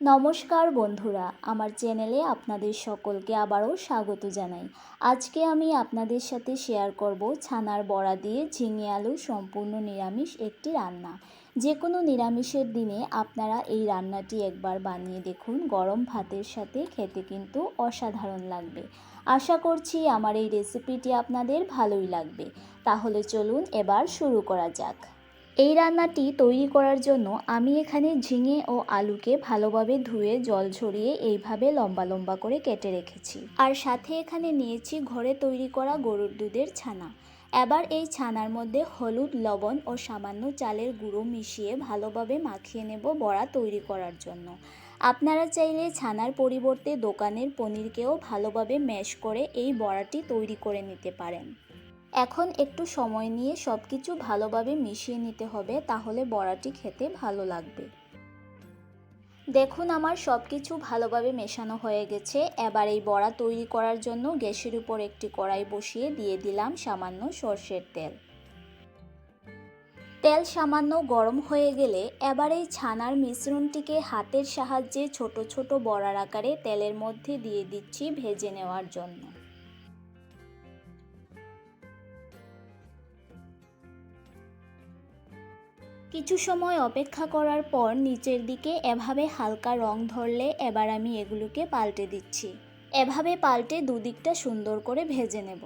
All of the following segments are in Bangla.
নমস্কার বন্ধুরা, আমার চ্যানেলে আপনাদের সকলকে আবারও স্বাগত জানাই। আজকে আমি আপনাদের সাথে শেয়ার করব ছানার বড়া দিয়ে ঝিঙে আলু সম্পূর্ণ নিরামিষ একটি রান্না। যে কোনো নিরামিষের দিনে আপনারা এই রান্নাটি একবার বানিয়ে দেখুন, গরম ভাতের সাথে খেতে কিন্তু অসাধারণ লাগবে। আশা করছি আমার এই রেসিপিটি আপনাদের ভালোই লাগবে। তাহলে চলুন এবার শুরু করা যাক। এই রান্নাটি তৈরি করার জন্য আমি এখানে ঝিঙে ও আলুকে ভালোভাবে ধুয়ে জল ঝরিয়ে এইভাবে লম্বা লম্বা করে কেটে রেখেছি। আর সাথে এখানে নিয়েছি ঘরে তৈরি করা গরুর দুধের ছানা। এবার এই ছানার মধ্যে হলুদ, লবণ ও সামান্য চালের গুঁড়ো মিশিয়ে ভালোভাবে মাখিয়ে নেব বড়া তৈরি করার জন্য। আপনারা চাইলে ছানার পরিবর্তে দোকানের পনিরকেও ভালোভাবে ম্যাশ করে এই বড়াটি তৈরি করে নিতে পারেন। এখন একটু সময় নিয়ে সব কিছু ভালোভাবে মিশিয়ে নিতে হবে, তাহলে বড়াটি খেতে ভালো লাগবে। দেখুন আমার সব কিছু ভালোভাবে মেশানো হয়ে গেছে। এবার এই বড়া তৈরি করার জন্য গ্যাসের উপর একটি কড়াই বসিয়ে দিয়ে দিলাম সামান্য সর্ষের তেল। তেল সামান্য গরম হয়ে গেলে এবার এই ছানার মিশ্রণটিকে হাতের সাহায্যে ছোট ছোট বড়ার আকারে তেলের মধ্যে দিয়ে দিচ্ছি ভেজে নেওয়ার জন্য। কিছু সময় অপেক্ষা করার পর নিচের দিকে এভাবে হালকা রং ধরলে এবার আমি এগুলোকে পাল্টে দিচ্ছি। এভাবে পাল্টে দুদিকটা সুন্দর করে ভেজে নেব।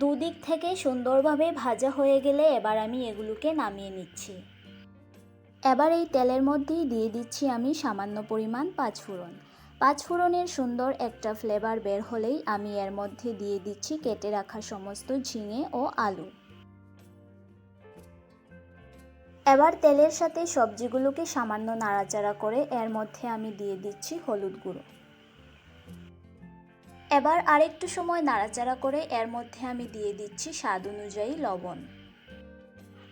দুদিক থেকে সুন্দরভাবে ভাজা হয়ে গেলে এবার আমি এগুলোকে নামিয়ে নিচ্ছি। এবার এই তেলের মধ্যেই দিয়ে দিচ্ছি আমি সামান্য পরিমাণ পাঁচফোড়ন। পাঁচফোড়নের সুন্দর একটা ফ্লেভার বের হলেই আমি এর মধ্যে দিয়ে দিচ্ছি কেটে রাখা সমস্ত ঝিঙে ও আলু। এবার তেলের সাথে সবজিগুলোকে সামান্য নাড়াচাড়া করে এর মধ্যে আমি দিয়ে দিচ্ছি হলুদ গুঁড়ো। এবার আরেকটু সময় নাড়াচাড়া করে এর মধ্যে আমি দিয়ে দিচ্ছি স্বাদ অনুযায়ী লবণ।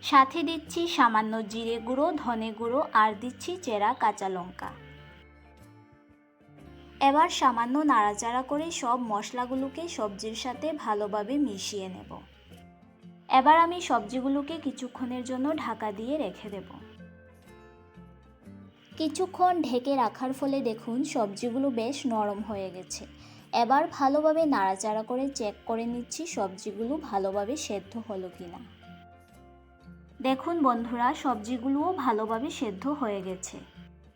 সাথে দিচ্ছি সামান্য জিরে গুঁড়ো, ধনে গুঁড়ো আর দিচ্ছি চেরা কাঁচা লঙ্কা। এবার সামান্য নাড়াচাড়া করে সব মশলাগুলোকে সবজির সাথে ভালোভাবে মিশিয়ে নেব। এবার আমি সবজিগুলোকে কিছুক্ষণের জন্য ঢাকা দিয়ে রেখে দেব। কিছুক্ষণ ঢেকে রাখার ফলে দেখুন সবজিগুলো বেশ নরম হয়ে গেছে। এবার ভালোভাবে নাড়াচাড়া করে চেক করে নিচ্ছি সবজিগুলো ভালোভাবে সেদ্ধ হলো কি না দেখুন বন্ধুরা, সবজিগুলোও ভালোভাবে সেদ্ধ হয়ে গেছে।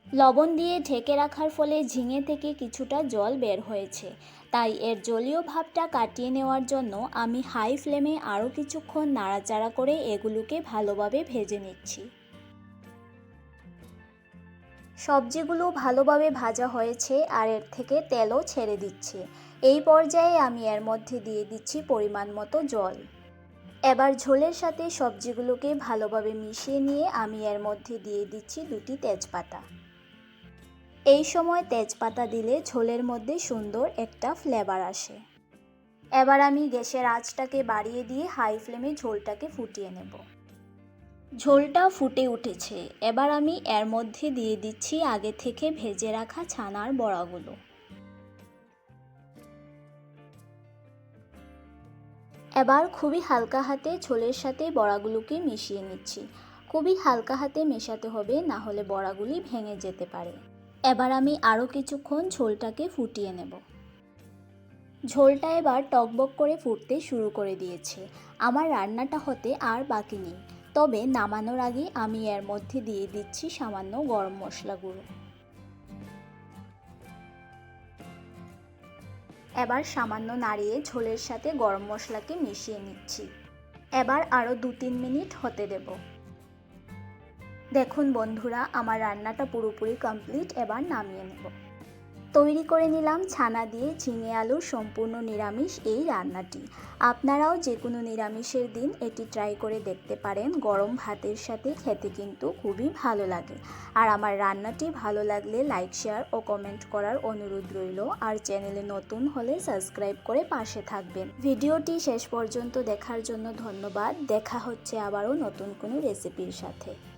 লবণ দিয়ে ঢেকে রাখার ফলে ঝিঙে থেকে কিছুটা জল বের হয়েছে। তাই এর জলীয় ভাবটা কাটিয়ে নেওয়ার জন্য আমি হাই ফ্লেমে আরও কিছুক্ষণ নাড়াচাড়া করে এগুলোকে ভালোভাবে ভেজে নিচ্ছি। সবজিগুলো ভালোভাবে ভাজা হয়েছে আর এর থেকে তেলও ছেড়ে দিচ্ছে। এই পর্যায়ে আমি এর মধ্যে দিয়ে দিচ্ছি পরিমাণ মতো জল। এবার ঝোলের সাথে সবজিগুলোকে ভালোভাবে মিশিয়ে নিয়ে আমি এর মধ্যে দিয়ে দিচ্ছি দুটি তেজপাতা। এই সময় তেজপাতা দিলে ঝোলের মধ্যে সুন্দর একটা ফ্লেভার আসে। এবার আমি গ্যাসের আঁচটাকে বাড়িয়ে দিয়ে হাই ফ্লেমে ঝোলটাকে ফুটিয়ে নেব। ঝোলটা ফুটে উঠেছে। এবার আমি এর মধ্যে দিয়ে দিচ্ছি আগে থেকে ভেজে রাখা ছানার বড়াগুলো। এবার খুবই হালকা হাতে ঝোলের সাথে বড়াগুলোকে মিশিয়ে নিচ্ছি। খুবই হালকা হাতে মেশাতে হবে, না হলে বড়াগুলি ভেঙে যেতে পারে। এবার আমি আরও কিছুক্ষণ ঝোলটাকে ফুটিয়ে নেব। ঝোলটা এবার টকবক করে ফুটতে শুরু করে দিয়েছে। আমার রান্নাটা হতে আর বাকি নেই। তবে নামানোর আগে আমি এর মধ্যে দিয়ে দিচ্ছি সামান্য গরম মশলা গুঁড়ো। এবার সামান্য নাড়িয়ে ঝোলের সাথে গরম মশলাকে মিশিয়ে নিচ্ছি। এবার আরও দু তিন মিনিট হতে দেবো। দেখুন বন্ধুরা, আমার রান্নাটা পুরোপুরি কমপ্লিট এবার নামিয়ে নেব। তৈরি করে নিলাম ছানা দিয়ে ঝিঙে আলুর সম্পূর্ণ নিরামিষ এই রান্নাটি। আপনারাও যে কোনো নিরামিষের দিন এটি ট্রাই করে দেখতে পারেন, গরম ভাতের সাথে খেতে কিন্তু খুবই ভালো লাগে। আর আমার রান্নাটি ভালো লাগলে লাইক শেয়ার ও কমেন্ট করার অনুরোধ রইল। আর চ্যানেলে নতুন হলে সাবস্ক্রাইব করে পাশে থাকবেন। ভিডিওটি শেষ পর্যন্ত দেখার জন্য ধন্যবাদ। দেখা হচ্ছে আবারও নতুন কোনো রেসিপির সাথে।